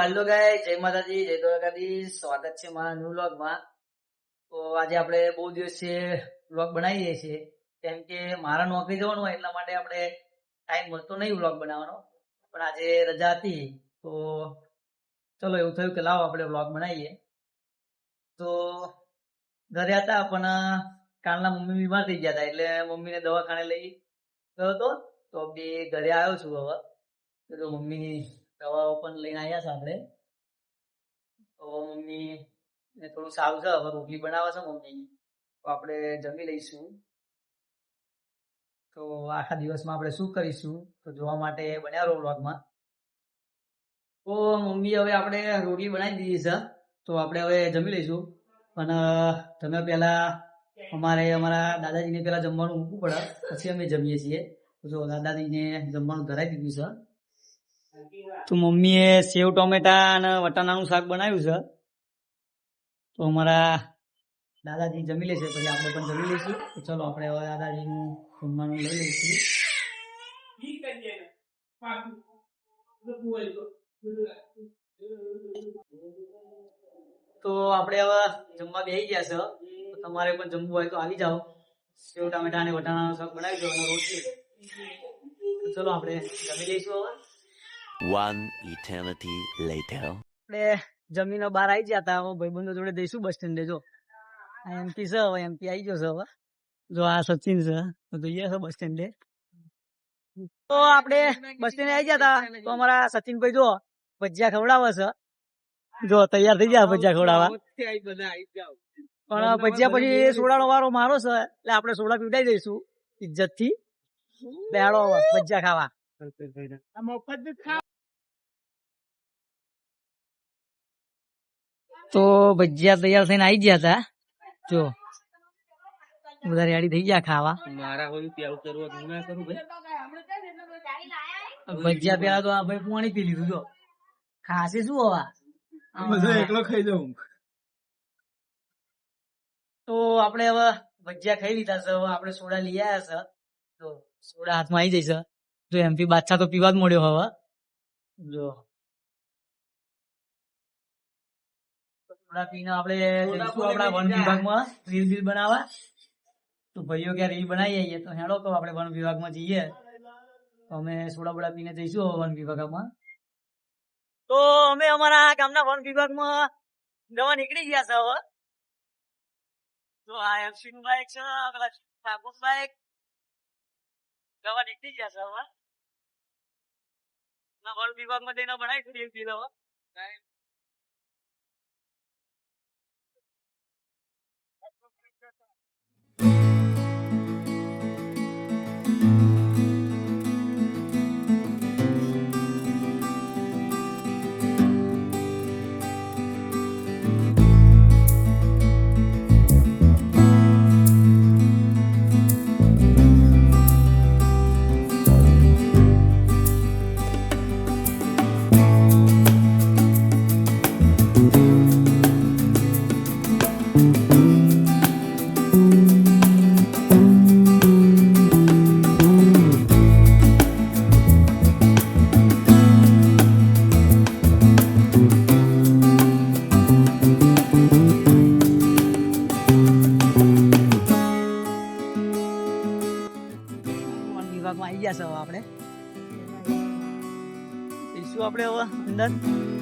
હાલો ગાય જય માતાજી, જય દ્વારકાધીશ. સ્વાગત છે મારા ન્યુ વ્લોગમાં તો આજે આપણે બહુ દિવસે વ્લોગ બનાવીએ છીએ. કેમ કે મારા નોકરી જવાનું હોય એટલા માટે આપણે ટાઈમ મળતો નહીં વ્લોગ બનાવવાનો. પણ આજે રજા હતી, તો ચલો એવું થયું કે લાવો આપણે વ્લોગ બનાવીએ. તો ઘરે હતા, પણ કાલના મમ્મી બીમાર થઈ ગયા હતા, એટલે મમ્મીને દવાખાને લઈ ગયો હતો. તો બે ઘરે આવ્યો છું હવે. તો મમ્મીની દવાઓ પણ લઈને આવ્યા છે આપણે. તો મમ્મી થોડું સારું છે, હવે રોટલી બનાવે છે મમ્મી. તો આપણે જમી લઈશું. તો આખા દિવસમાં આપણે શું કરીશું? તો જોવા માટે બન્યા રહો વ્લોગમાં. તો મમ્મી હવે આપણે રોટલી બનાવી દીધી છે. તો આપણે હવે જમી લઈશું. અને તમે પહેલા અમારે અમારા દાદાજીને પહેલા જમવાનું મૂકવું પડે. પછી અમે જમીએ છીએ. જો દાદાજીને જમવાનું ધરાવી દીધું છે. તો મમ્મીએ સેવ, ટોમેટા અને વટાણાનું શાક બનાવ્યું છે. તો અમારા દાદાજી જમી લેશે પછી આપણે પણ જમી લઈશું. ચલો આપણે હવે દાદાજીનું જમવાનું લઈ લઈશું. તો આપણે હવે જમવા બેસી ગયા છે. તમારે પણ જમવું હોય તો આવી જાઓ. સેવ, ટામેટા અને વટાણાનું શાક બનાવી દો અને રોટલી. ચલો આપણે જમી લઈશું હવે. One eternity later. બે જમીનો બહાર આવી ગયા હતા ભાઈબંધો જોડે જઈશું બસ સ્ટેન્ડે જો. એમપી છે હવે એમપી આવી ગયો છે હવે. જો આ સચિન છે. તો જોઈએ છે બસ સ્ટેન્ડે તો આપણે બસ સ્ટેન્ડે આવી ગયા હતા તો અમારા સચિનભાઈ જો ભજીયા ખવડાવે છે. જો તૈયાર થઈ ગયા ભજીયા ખવડાવવા. પણ ભજીયા પછી સોડાનો વારો મારો છે. એટલે આપણે સોડા પીવડાઈ દઈશું ઇજ્જતથી બેડો ભજીયા ખાવા. તો ભજીયા તૈયાર થઈને આવી ગયા હતા જો બધા રેડી થઈ ગયા ખાવા. ભજીયા પેલા તો આ ભાઈ પાણી પી લીધું જો. ખાસે શું હવા? એકલો ખાઈ જાઉં તો આપણે હવે ભજીયા ખાઈ લીધા છે હવે આપણે સોડા લઈ આવ્યા છે. તો સોડા હાથમાં આવી જઈશ જો એમપી બાદશાહ તો પીવા જ મળ્યો હવે. જો સોડા પીને આપણે જઈશું આપણા વન વિભાગમાં રીલ બીલ બનાવવા. તો ભાઈઓ ક્યાં રીલ બનાવી આવીએ તો હેડો કહો આપણે વન વિભાગમાં જઈએ. તો અમે સોડા બોડા પીને જઈશું હવે વન વિભાગમાં. તો અમે અમારા ગામના વન વિભાગમાં દવા નીકળી ગયા છે હવે. તો આ એમસી નું બાઈક છે પેલા ઠાકોર બાઈક દવા નીકળી ગયા છે હવે. વન વન વિભાગમાં જઈને બનાવી બીલ એક દીધો વન વિભાગમાં આવી ગયા છે આપણે. જઈશું આપણે હવે અંદર.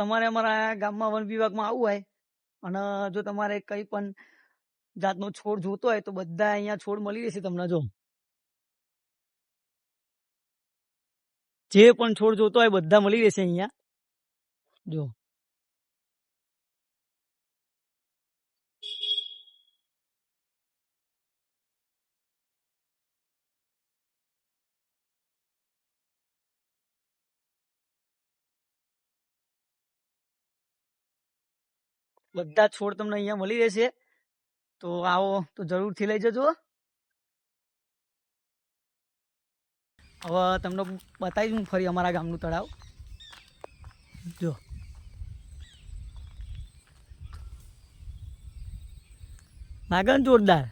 તમારે અમારા ગામમાં વન વિભાગમાં આવવું હોય, અને જો તમારે કઈ પણ જાતનો છોડ જોતો હોય, તો બધા અહીંયા છોડ મળી રહેશે તમને જો. જે પણ છોડ જોતો હોય, બધા મળી રહેશે અહીંયા. જો. બધા છોડ તમને અહીંયા મળી રહેશે. તો આવો, તો જરૂરથી લઈ જજો. હવે તમને બતાવીશ હું ફરી અમારા ગામનું તળાવ. જો. લાગન જોરદાર.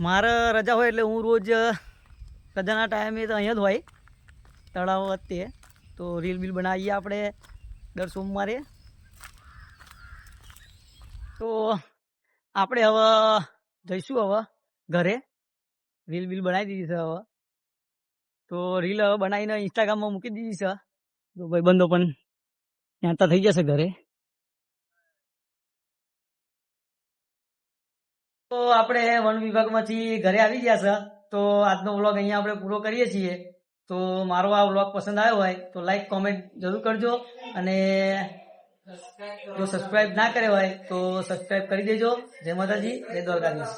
મારે રજા હોય એટલે હું રોજ રજાના ટાઈમે તો અહીંયા જ હોય. તળાવ વચ્ચે. તો રીલ બીલ બનાવીએ આપણે દર સોમવારે. તો આપણે હવે જઈશું હવે ઘરે. રીલ બીલ બનાવી દીધી છે હવે. તો રીલ હવે બનાવીને ઇન્સ્ટાગ્રામમાં મૂકી દીધી છે. તો ભાઈબંધો પણ ત્યાં થઈ જશે ઘરે. તો આપણે વન વિભાગમાંથી ઘરે આવી ગયા છે. તો આજનો વ્લોગ અહીંયા આપણે પૂરો કરીએ છીએ. તો મારો આ વ્લોગ પસંદ આવ્યો હોય તો લાઈક કોમેન્ટ જરૂર કરજો અને જો સબસ્ક્રાઈબ ના કર્યો હોય તો સબસ્ક્રાઈબ કરી દેજો. જય માતાજી, જય દ્વારકાધીશ.